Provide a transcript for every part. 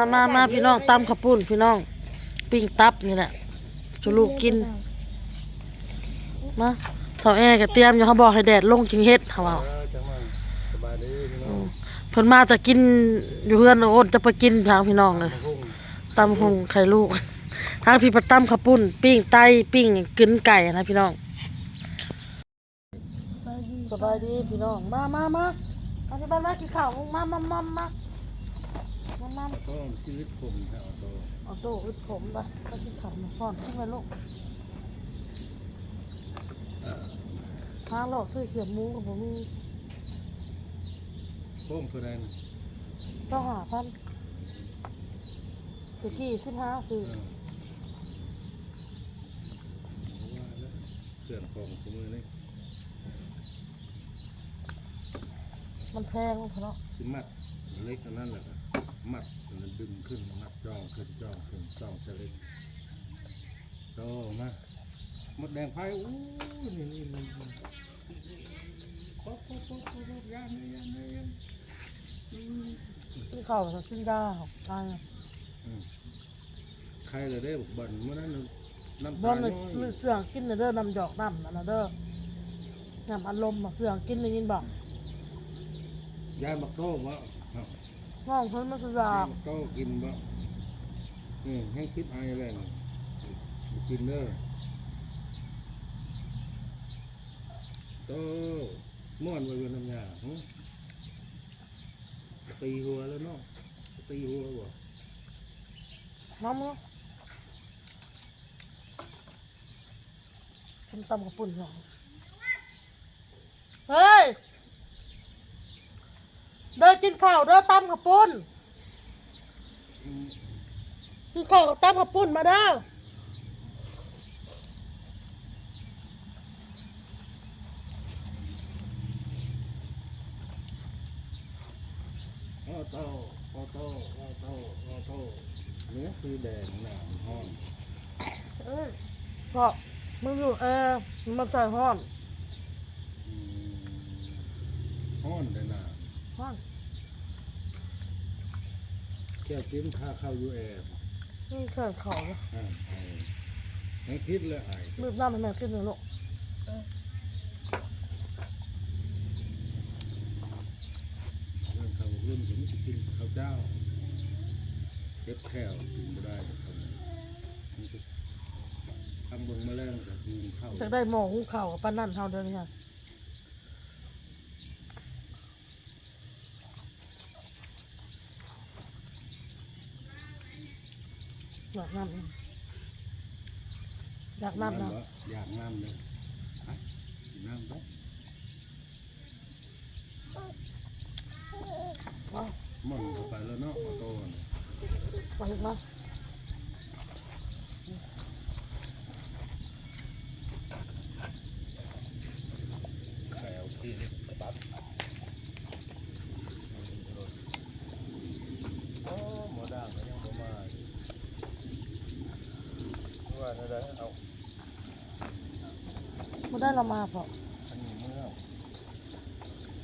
มามามาพี่น้องตำข้าวปุ้นพี่น้อง ปิ้งตับนี่แหละจะลูกกิน มาเท่าแอร์ก็เตรียมอยู่เขาบอกให้แดดลงกินเฮ็ดเขาเอาเออจังมาสบายดีพี่น้อืองมเพิ่นมาแต่กินอยู่เฮือนโอนจะไปกินทางพี่น้องเลยมาพุ่งตำหงไข่ลูก ทางพี่ปะตำข้าวปุ้น ปิ้งไตปิ้งกึนไก่นะพี่น้องสบายดีพี่น้องมามามาอันนี้บ้านมากินข้าวมามามามา มามาก็ชีวิตผมแถวโตเอาโต๊ะอึดผมไปก็กินข้าวมาก่อนขึ้นมาลูกทางหลอกซื้อเขียบหมูกับผมมีพุ่มคืออะไรนะสหพันตะกี้สิบห้าซื้อเออว่าแล้วเพื่อนของขมือนี่มันแพงเพราะสิมัดเล็กอันนั้นแหละครับ มัดอันดึงขึ้นมัดจ้องขึ้นจ้องขึ้นจ้องเสลิดโตมาหมดแดงไพ่อู้นี่นี่นี่นี่ป๊อกป๊อกป๊อกป๊อกย่างเลยางเลยางอืมซื้อข้าวกับซื้อยาวตายใครเลยได้บันเมื่อนั้นน้ำตาลน้อยเสื่องกินเด้อน้ำหยอกน้ำนั่นนะเด้อน้ำอารมณ์เสื่องกินได้ยินบอกยายบักโต้บ่ ครับน้องเพิ่นมาสุรายายบักโต้กินบ่อืมให้คิดไออะไรน่ะบ่กินเด้อโตม่วนไว้เวนน้ำยาหึตีหัวแล้วเนาะตีหัวบ่น้ำเนาะทำตำกับปุ่นหน่อยเฮ้ย เด้อกินข้าวเด้อตำกับปุ่นกินข้าวกับตำกับปุ่นมาเด้อออโต้ออโต้ออโต้ออโต้เนื้อคือแดงหนามห้อนเอ้ยพราะมึงอยู่แอร์มันใส่ห้อน อืมห้อนได้หนา ห้อน แค่กินข้าเข้าอยู่แอร์นี่เกิดเขาเลยอ่าไอ้ให้คิดแล้วไอ้มืดน้ำให้แม่ขึ้นหนึ่งลูกเรื่องข้าวรุ่นผมจะกินข้าวเจ้าเก็บแค่วกินไม่ได้ครับมันก็ทำเบิ่งแมลงแต่กินข้าว จะได้หมอหุงข้าวกับป้านั่นเท่าเดิมเนี่ย อยากน้ำอยากน้ำนะเหรออยากน้ำเลยฮะกินน้ำต้องเอามันเข้าไปแล้วเนาะมาโตน่ะไปมา แขวที่ตัดโอ้หมอด่างก็ยังบ่มา ว่าอะไรเอาไม่ได้เรามาเพราะอันนี้เมื่อ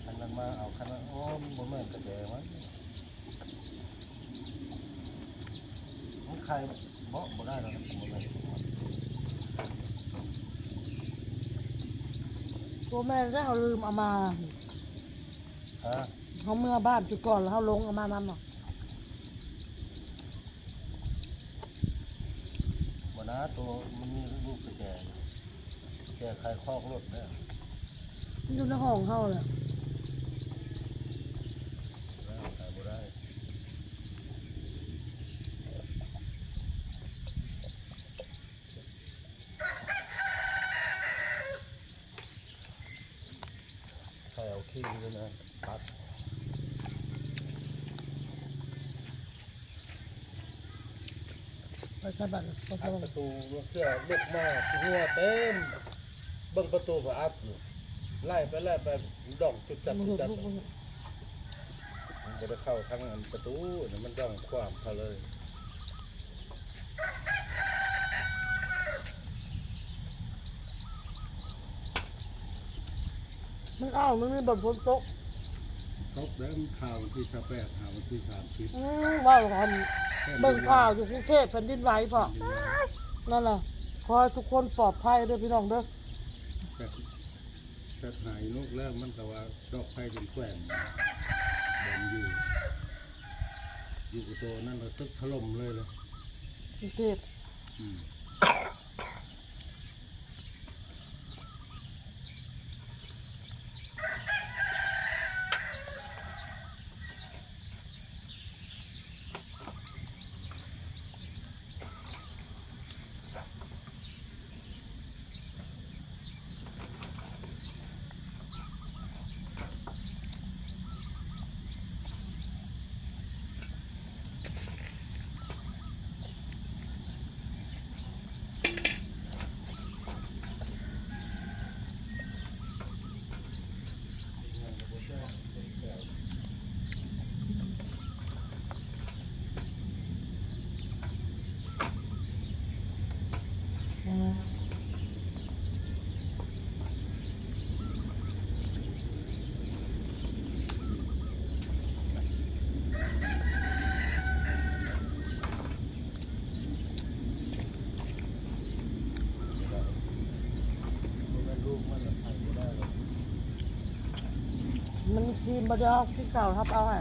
อันนั้นมาเอาคันนั้นโอ้มันบ่แม่นกระแจมันมันใครบ่บ่ได้แล้วมันบ่แม่นตัวแม่ได้เขาลืมเอามาฮะเขาเมื่อบ้านจุดก่อนแล้วเขาลงเอามานั่นเนาะ บ่ นะตัวมันมีลูกกระแจกระแจใครคอกรถเนี่ยมันอยู่ในห้องเขาเลยแล้วขายบ่ได้ใครเอาขี้ด้วยนะตัด ไปใช้บัตรไปใช้อัดบัปตรระตูเสื้อลุกมาหัวเต็มเบิ่งประตูก็อัดอยู่ไล่ไปไล่ไปดอกจุดจับมึงจุดเห็นจับลูกมึงมันจะไปเข้าทางอันประตูเนี่ยมันย่องความเขาเลยมึงเอามึงนี่แบบฝนตกตกแล้วมันข่าววันที่สิบแปดข่าววันที่สามสิบอืมว่ากัน เบิ่งข่าวอยู่กรุงเทพแผ่นดินไหวพอนั่นแหละขอให้ทุกคนปลอดภัยเด้อพี่น้องเด้อแต่แต่หายนกแล้วมันก็ว่าดอกไผ่จนแกว่งบนอยู่ อยู่กับตัวนั่นเราตึกถล่มเลยเลยกรุงเทพ อืม อืม มันลูกมันน่ะไผ่ไม่ได้หรอก มันมีครีมบ่ได้เอาที่เก่าครับเอาให้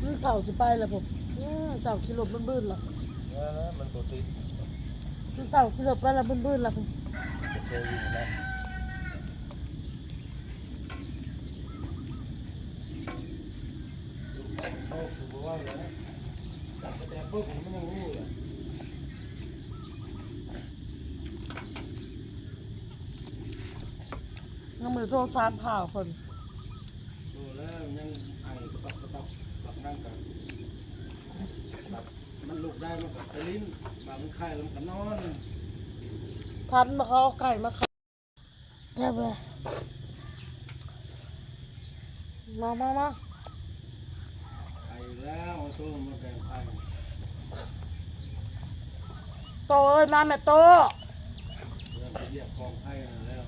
อืมเก่าสิไปแล้วผมอืมเก่าสิหลบบื้นๆล่ะเนี่ยนะมันตัวติดอืมเก่าสิหลบไปแล้วบื้นๆล่ะผมจะเคยอยู่แล้วเข้าสู่บ่ว่าเลยนะแต่ปุ๊บผมไม่ต้องรู้เลย ยังมือโทรสามข่าคนดูแล้วยังไอกระตอกกระตอกแบบนั่งกันแบบมันลุกได้มันก็ไปลิ้นแบบมันไข้แล้วมันก็นอนพันมาเขาเอาไก่มาขายแค่ไปมามามาไข้แล้วเอาตัวมาแบ่งไข้โตเอ้ยมาแม่โตเริ่มเรียบกองไข่แล้ว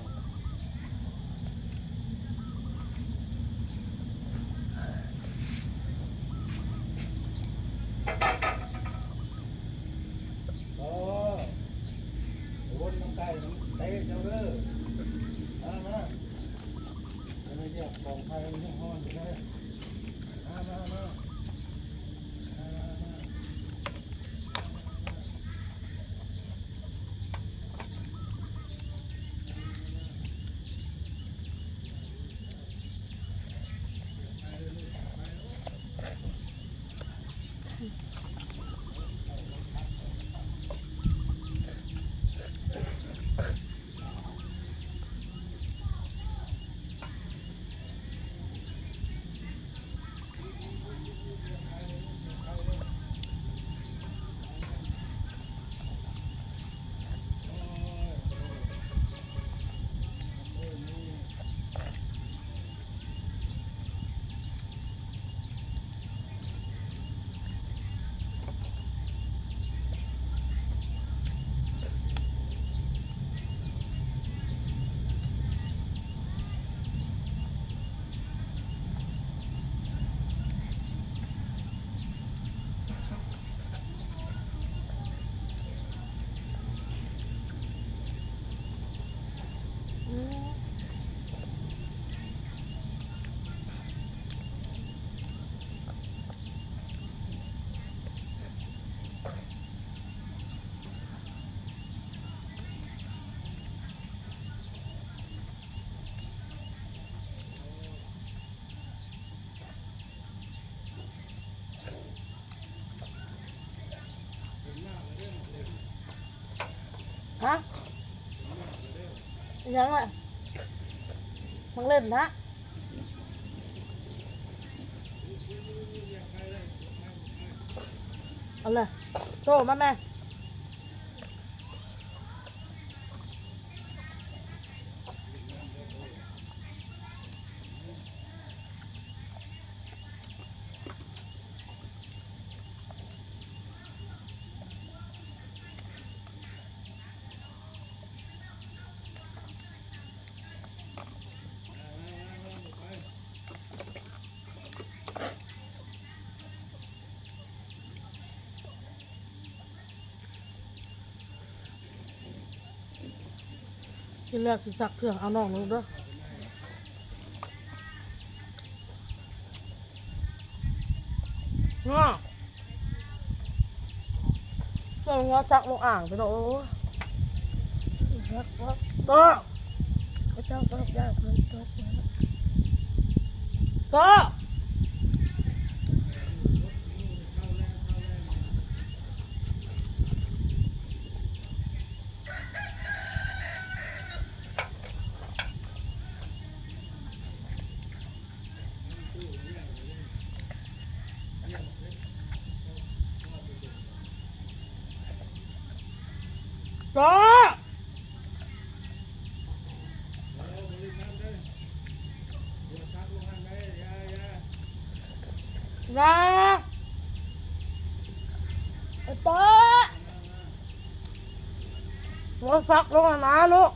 ฮะยังอะมึงเล่นนะเอาเลยโตมาแม่ กินแล้วสิสักเครื่องเอาน้องลงเด้อง้อเครื่องง้อจักลงอ่างไปเนาะโอ้ยรักรักโต๊ะเขาเจ้าก็ยากเลยตกแล้วโต๊ะ โต๊ะนะโต๊ะหัวซักลงมาลูก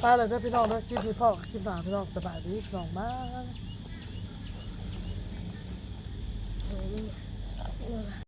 ไปเลยเด้อพี่น้องด้อคลิปนี้พ่อคลิปหน้าพี่น้องสบายดีพี่น้องมาก 嗯饿